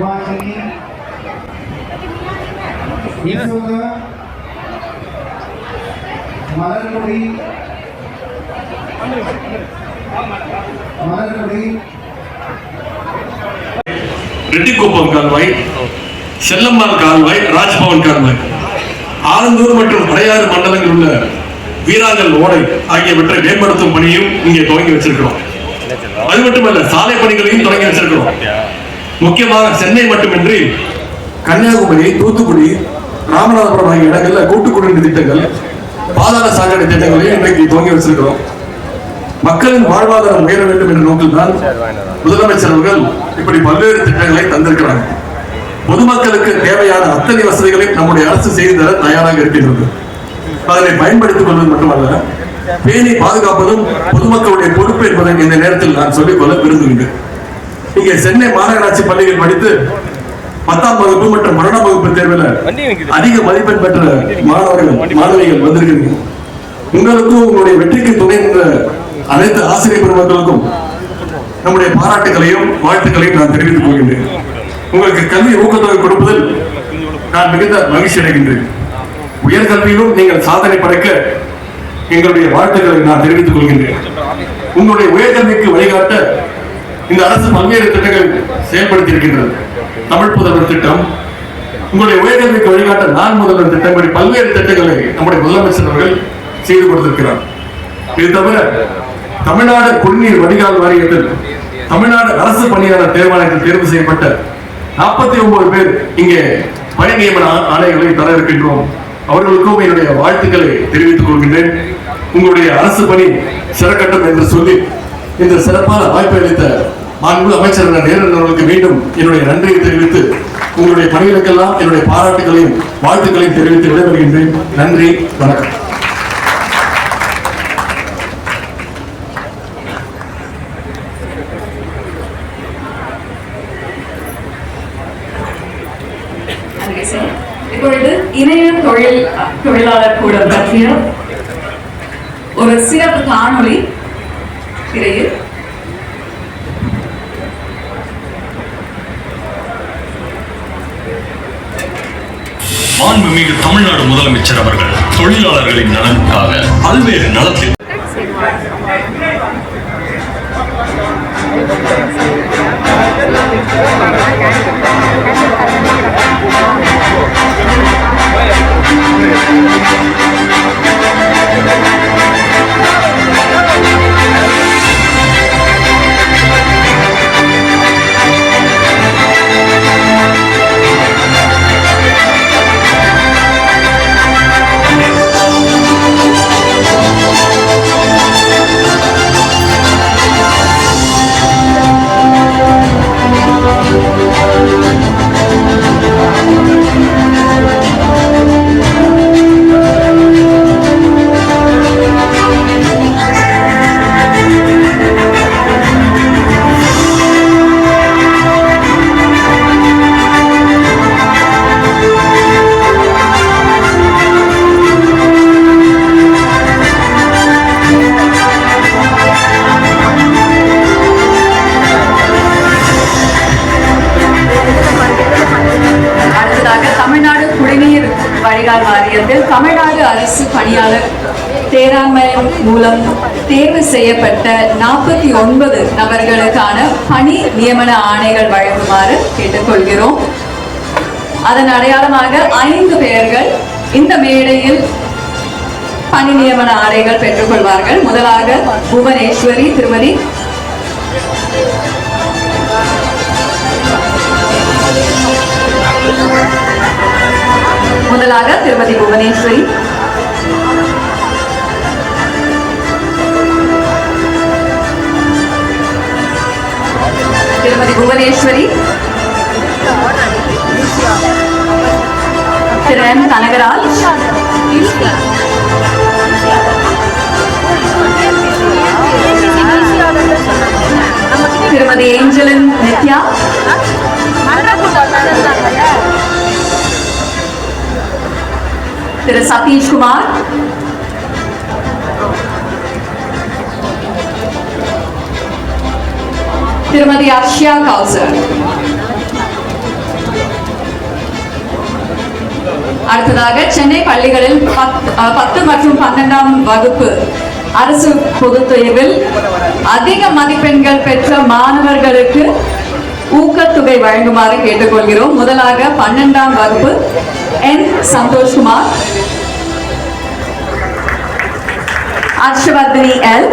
சுபாஷினி ஈஸ்வர மலர்கொடி மலர்கொடி ரெட்டிக்குப்பம் கால்வாய் செல்லம்மாள் கால்வாய் ராஜ்பவன் கால்வாய் ஆலந்தூர் மற்றும் அடையாறு மண்டலங்களில் உள்ள வீராங்கல் ஓடை ஆகியவற்றை மேம்படுத்தும் பணியும் இங்கே துவங்கி வச்சிருக்கிறோம். அது மட்டுமல்ல சாலை பணிகளையும் தொடங்கி வச்சிருக்கிறோம். முக்கியமாக சென்னை மட்டுமின்றி கன்னியாகுமரி தூத்துக்குடி ராமநாதபுரம் ஆகிய இடங்களில் கூட்டு குடிநீர் திட்டங்கள் பாதாள சாக்கடை திட்டங்களையும் இன்றைக்கு துவங்கி வச்சிருக்கிறோம். மக்களின் வாழ்வாதாரம் உயர வேண்டும் என்ற நோக்கில் தான் முதலமைச்சர் அவர்கள் இப்படி பல்வேறு திட்டங்களை தந்திருக்கிறாங்க. பொதுமக்களுக்கு தேவையான அத்தனை வசதிகளையும் நம்முடைய அரசு செய்து தர தயாராக இருக்கின்றது. அதனை பயன்படுத்திக் கொள்வது மட்டுமல்ல பேணி பாதுகாப்பதும் பொதுமக்களுடைய பொறுப்பு என்பதை இந்த நேரத்தில் நான் சொல்லிக்கொள்ள விரும்புகின்றேன். இங்கே சென்னை மாநகராட்சி பள்ளியில் படித்து பத்தாம் வகுப்பு மற்றும் பன்னெண்டாம் வகுப்பு தேர்வில் அதிக மதிப்பெண் பெற்ற மாணவர்கள் மாணவிகள் வந்திருக்கிறீங்க உங்களுக்கும் உங்களுடைய வெற்றிக்கு துணை நின்ற அனைத்து ஆசிரியர் பெருமக்களுக்கும் நம்முடைய பாராட்டுகளையும் வாழ்த்துக்களையும் நான் தெரிவித்துக் கொள்கின்றேன். உங்களுக்கு கல்வி ஊக்கத்தொகை கொடுப்பதில் நான் மிகுந்த மகிழ்ச்சி அடைகின்றேன். உயர்கல்வியிலும் நீங்கள் சாதனை படைக்க எங்களுடைய வாழ்த்துக்களை நான் தெரிவித்துக் கொள்கின்றேன். உங்களுடைய உயர்கல்விக்கு வழிகாட்ட இந்த அரசு பல்வேறு திட்டங்கள் செயல்படுத்தி இருக்கின்றது தமிழ் புதல்வர் திட்டம் உங்களுடைய உயர்கல்விக்கு வழிகாட்ட நான் முதல்வர் திட்டம் இப்படி பல்வேறு திட்டங்களை நம்முடைய முதலமைச்சர் அவர்கள் செய்து கொடுத்திருக்கிறார். இது தவிர தமிழ்நாடு குடிநீர் வடிகால் வாரியத்தில் தமிழ்நாடு அரசு பணியாளர் தேர்வாணையத்தில் தேர்வு செய்யப்பட்ட நாற்பத்தி ஒன்பது பேர் இங்கே பணி நியமன ஆ- ஆணைகளை தர இருக்கின்றோம். அவர்களுக்கும் என்னுடைய வாழ்த்துக்களை தெரிவித்துக் கொள்கின்றேன். உங்களுடைய அரசு பணி சிறக்கட்டும் என்று சொல்லி இந்த சிறப்பான வாய்ப்பை அளித்த மாண்பு அமைச்சர் நேரன் அவர்களுக்கு மீண்டும் என்னுடைய நன்றியை தெரிவித்து உங்களுடைய பணிகளுக்கெல்லாம் என்னுடைய பாராட்டுகளையும் வாழ்த்துக்களையும் தெரிவித்து விடைபெறுகின்றேன். நன்றி வணக்கம். நன்றி இப்பொழுது இணைய தொழில் தொழிலாளர் கூட பற்றிய ஒரு சிறப்பு காணொளி திரையில் மாண்புமிகு தமிழ்நாடு முதலமைச்சர் அவர்கள் தொழிலாளர்களின் நலனுக்காக பல்வேறு நலத்திட்ட you. தேராண்மையம் தேராண்மை மூலம் தேர்வு செய்யப்பட்ட நாற்பத்தி ஒன்பது நபர்களுக்கான பணி நியமன ஆணைகள் வழங்குமாறு கேட்டுக்கொள்கிறோம். அதன் அடையாளமாக ஐந்து பேர்கள் இந்த மேடையில் பணி நியமன ஆணைகள் பெற்றுக்கொள்வார்கள். முதலாக புவனேஸ்வரி திருமதி முதலாக திருமதி புவனேஸ்வரி திருமதி புவனேஸ்வரி. திரு எம். கனகராஜ். திருமதி ஏஞ்சலின் நித்யா. திரு சதீஷ்குமார். திருமதி அர்ஷியா கவுசர் அடுத்ததாக சென்னை பள்ளிகளில் பத்து மற்றும் பன்னெண்டாம் வகுப்பு அரசு பொதுத்தேர்வில் அதிக மதிப்பெண்கள் பெற்ற மாணவர்களுக்கு ஊக்கத்தொகை வழங்குமாறு கேட்டுக்கொள்கிறோம். முதலாக பன்னெண்டாம் வகுப்பு என். சந்தோஷ்குமார். அர்ஷவர்தினி எல்.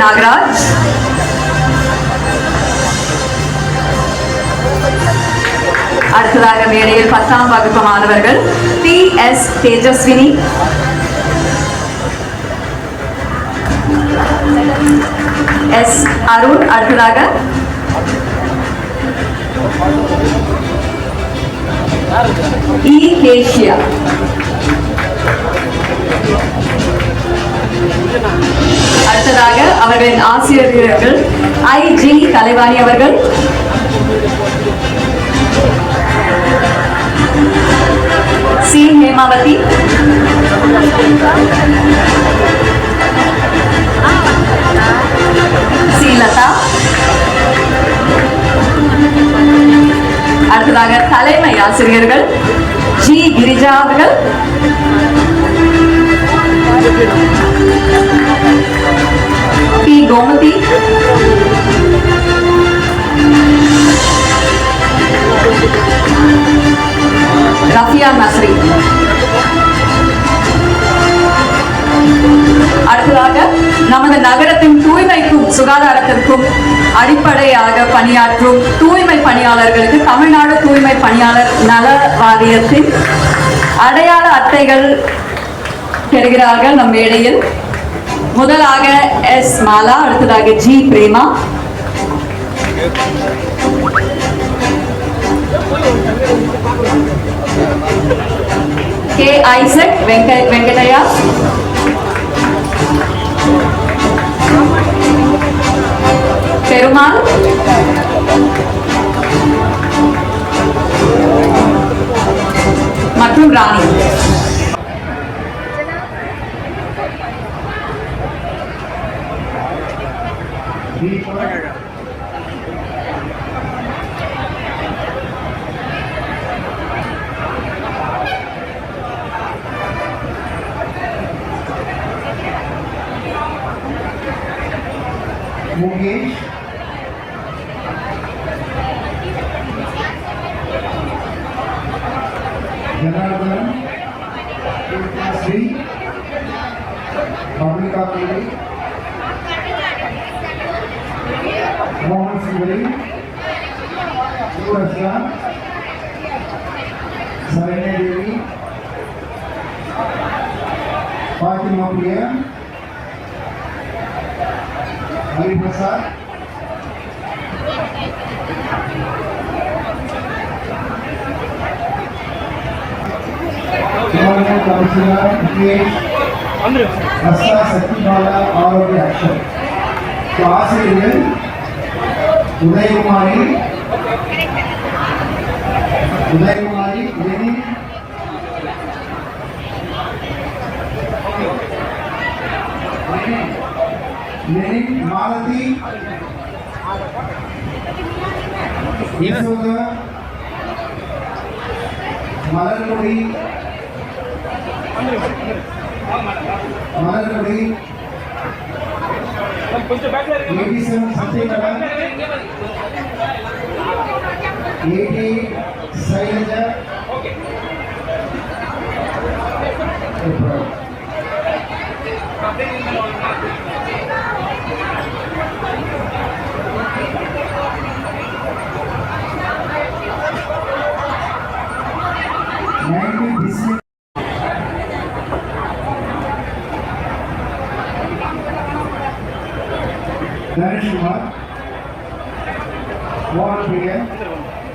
நாகராஜ். அடுத்ததாக மேடையில் பத்தாம் வகுப்பு மாணவர்கள் P S Tejaswini. S Arun. அடுத்ததாக இ கேஷியா. அவர்களின் ஆசிரியர்கள் ஐ ஜி கலைவாணி அவர்கள். சி. ஹேமாவதி. சி. லதா. அடுத்ததாக தலைமை ஆசிரியர்கள் ஜி. கிரிஜா அவர்கள். கோமதி ரஃபியா நஸ்ரி அடுத்ததாக நமது நகரத்தின் தூய்மைக்கும் சுகாதாரத்திற்கும் அடிப்படையாக பணியாற்றும் தூய்மை பணியாளர்களுக்கு தமிழ்நாடு தூய்மை பணியாளர் நல வாரியத்தின் அடையாள அட்டைகள் பெறுகிறார்கள் நம் மேடையில். முதலாக எஸ் மாலா அடுத்ததாக G Prema K Isaac Venka Venkataiah Janardhanam Sri Mamalika Devi Mohan Singh Suraj సరైనదేవి ఫాతిమా ప్రియ హరిప్రసాద్ ஹரிபிரசாத் சுமாரா கவுன்சிலர் முகேஷ் ரஸ்தா சத்யபாலா ஆரோக்கிய அக்ஷர் ஸோ ஆசிரியர்கள் Udayakumari Udayakumari Lenin Lenin Lenin Malathi Yashoda மறுபடி eighty seven something madam eighty Shailaja okay Ganesh Kumar Mohan Priya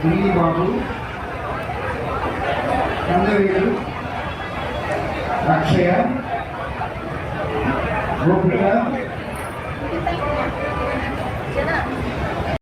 Dilli Babu Kandaveeru Akshaya Gopika